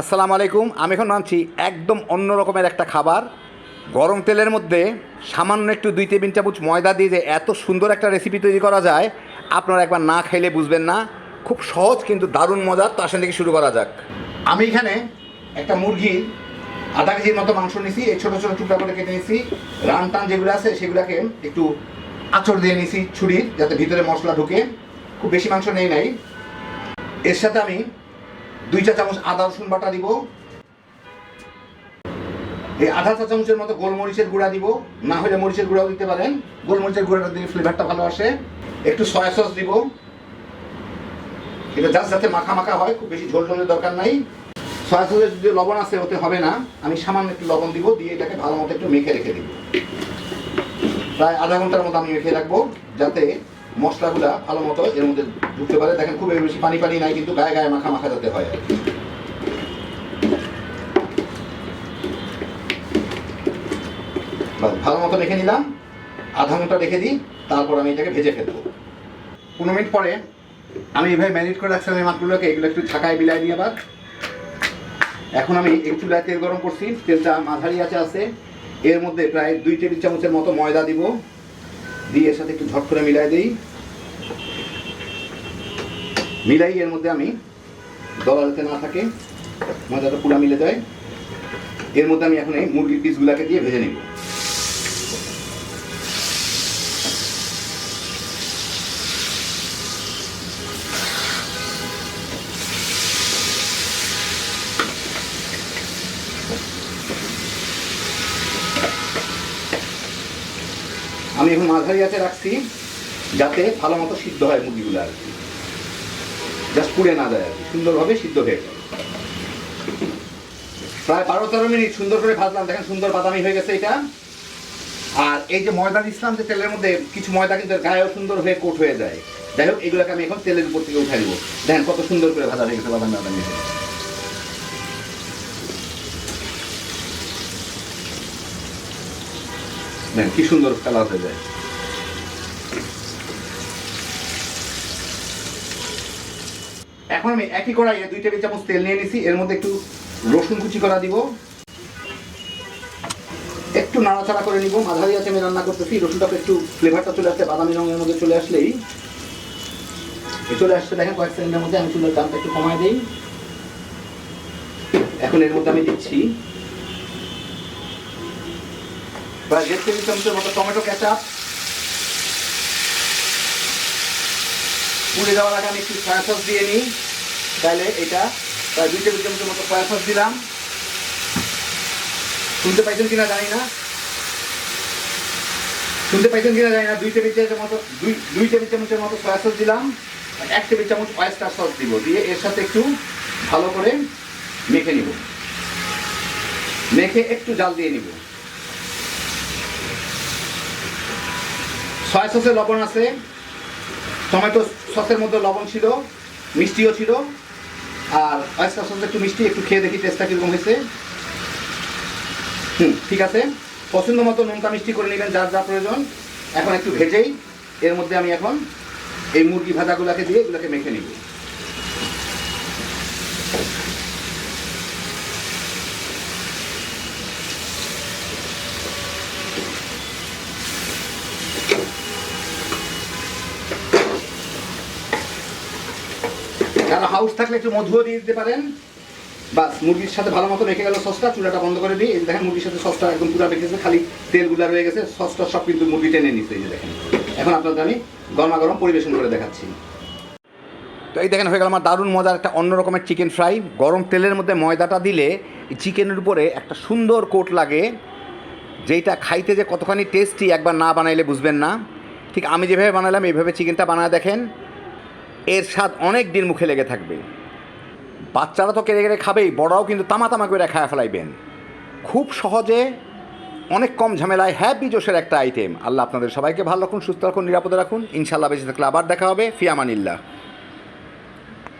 আসসালামু আলাইকুম। আমি এখন মানছি একদম অন্য রকমের একটা খাবার। গরম তেলের মধ্যে সামান্য একটু দুই টেবিল চামচ ময়দা দিয়ে যে এত সুন্দর একটা রেসিপি তৈরি করা যায়, আপনারা একবার না খাইলে বুঝবেন না। খুব সহজ কিন্তু দারুণ মজার। তো আসেন থেকে শুরু করা যাক। আমি এখানে একটা মুরগির আধা কেজির মতো মাংস নিছি এই ছোটো ছোটো টুকরা করে কেটে নিছি রান টান যেগুলো আছে, সেগুলোকে একটু আঁচড় দিয়ে নিছি ছুরির, যাতে ভিতরে মশলা ঢুকে। খুব বেশি মাংস নেই নাই। এর সাথে আমি দুই চা চামচ আদা রসুন বাটা দিব। এই আধা চা চামচের মতো গোলমরিচের গুঁড়া দিব। না হলে মরিচের গুঁড়াও দিতে পারেন। গোলমরিচের গুঁড়াটা দিলে ফ্লেভারটা ভালো আসে। একটু সয়া সস দিব। এটা জাস্ট যাতে মাখা মাখা হয়, খুব বেশি ঝোল ঝোলের দরকার নাই। সয়া সসের যদি লবণ আছে, ওতে হবে না। আমি সামান্য একটু লবণ দিব, দিয়ে এটাকে ভালো মতো একটু মেখে রেখে দিব। প্রায় আধা ঘণ্টার মতো আমি মেখে রাখব, যাতে মশলাগুলা ভালো মতো এর মধ্যে ঢুকতে পারে। দেখেন খুব বেশি পানি পানি নাই, কিন্তু গায়ে গায়ে মাখা মাখা যাতে হয়। ভালো মতো রেখে নিলাম। আধা ঘণ্টা রেখে দিই, তারপর আমি এটাকে ভেজে ফেলব। পনেরো মিনিট পরে আমি এইভাবে ম্যারিনেট করে রাখছিলাম এই মাছগুলোকে, এগুলো একটু ছাকায় বিলাই দিই আবার। এখন আমি এই চুলায় তেল গরম করছি, তেলটা মাঝারি আছে আছে। এর মধ্যে প্রায় দুই টেবিল চামচের মতো ময়দা দিব। দিয়ে এর সাথে একটু ঝট করে মিলাই দিই। মিলাই এর মধ্যে আমি দলা যাতে না থাকে মজাটা পুরা মিলে যায়। এর মধ্যে আমি এখন এই মুরগির পিসগুলোকে দিয়ে ভেজে নিব। আমি এখন মাঝারি আছে রাখছি, যাতে ভালো মতো সিদ্ধ হয় মুরগিগুলো আর কি। জাস্ট পুড়ে না যায় আর কি, সুন্দরভাবে সিদ্ধ হয়ে যায়। প্রায় বারো তেরো মিনিট সুন্দর করে ভাজলাম, দেখেন সুন্দর বাদামি হয়ে গেছে এটা। আর এই যে ময়দা দিচ্ছিলাম যে তেলের মধ্যে, কিছু ময়দা কিন্তু গায়েও সুন্দর হয়ে কোট হয়ে যায়। যাই হোক, এগুলোকে আমি এখন তেলের উপর থেকে উঠাই দিব দেখেন কত সুন্দর করে ভাজা হয়ে গেছে বাদামি বাদামি দেখেন কি সুন্দর কালার হয়ে যায়। এখন আমি একই কড়াইয়ে দুই টেবিল চামচ তেল নিয়ে নিছি, এর মধ্যে একটু রসুন কুচি করা দিব। একটু নাড়াচাড়া করে নিব, মাঝারি আছে আমি রান্না করতেছি, রসুনটাকে একটু ফ্লেভারটা চলে আসছে, বাদামি রঙের মধ্যে চলে আসলেই। চলে আসছে দেখেন কয়েক সেকেন্ডের মধ্যে আমি চুলের দামটা একটু কমায় দিই। এখন এর মধ্যে আমি দিচ্ছি প্রায় দেড় টেবিল চামচের মতো টমেটো কেচাপ পুড়ে যাওয়ার আগে আমি একটু সয়া সস দিয়ে নিই। তাহলে এটা প্রায় দুই টেবিল চামচের মতো সয়া সস দিলাম। শুনতে পাইছেন কিনা জানি না। শুনতে পাইছেন কিনা জানি না, দুই টেবিল চামচের মতো দুই দুই টেবিল চামচের মতো সয়া সস দিলাম। এক টেবিল চামচ অয়েস্টার সস দিব। দিয়ে এর সাথে একটু ভালো করে মেখে নিব। মেখে একটু জাল দিয়ে নিব। সয়া সসে লবণ আছে, টমেটো সসের মধ্যে লবণ ছিল, মিষ্টিও ছিল, আর অয়েস্টার সস একটু মিষ্টি, একটু খেয়ে দেখি টেস্টটা কীরকম হয়েছে। হুম, ঠিক আছে। পছন্দ মতো নোনকা মিষ্টি করে নেবেন যার যা প্রয়োজন। এখন একটু ভেজেই, এর মধ্যে আমি এখন এই মুরগি ভাজাগুলোকে দিয়ে এগুলোকে মেখে নিব। হাউস থাকলে একটু মধুও দিয়ে দিতে পারেন। বাস, মুরগির সাথে ভালো মতো রেখে গেল সসটা, চুলাটা বন্ধ করে দিই। দেখেন, মুরগির সাথে সসটা একদম পুরো রেখেছে খালি তেলগুলা রয়ে গেছে। সসটা সব কিন্তু মুরগি টেনে নিচ্ছে এই যে দেখেন। এখন আপনাদের আমি গরমা গরম পরিবেশন করে দেখাচ্ছি। তো এই দেখেন, হয়ে গেল আমার দারুণ মজার একটা অন্য রকমের চিকেন ফ্রাই গরম তেলের মধ্যে ময়দাটা দিলে চিকেনের উপরে একটা সুন্দর কোট লাগে, যেইটা খাইতে যে কতখানি টেস্টি একবার না বানাইলে বুঝবেন না। ঠিক আমি যেভাবে বানালাম, এইভাবে চিকেনটা বানায় দেখেন। এর স্বাদ অনেক দিন মুখে লেগে থাকবে। বাচ্চারা তো কেড়ে কেড়ে খাবেই, বড়রাও কিন্তু তামা তামা করে খায়া ফেলাইবেন। খুব সহজে অনেক কম ঝামেলায় হ্যাপি জোশের একটা আইটেম আল্লাহ আপনাদের সবাইকে ভালো রাখুন, সুস্থ রাখুন, নিরাপদে রাখুন। ইনশাল্লাহ বেঁচে থাকলে আবার দেখা হবে। ফিয়ামানিল্লাহ।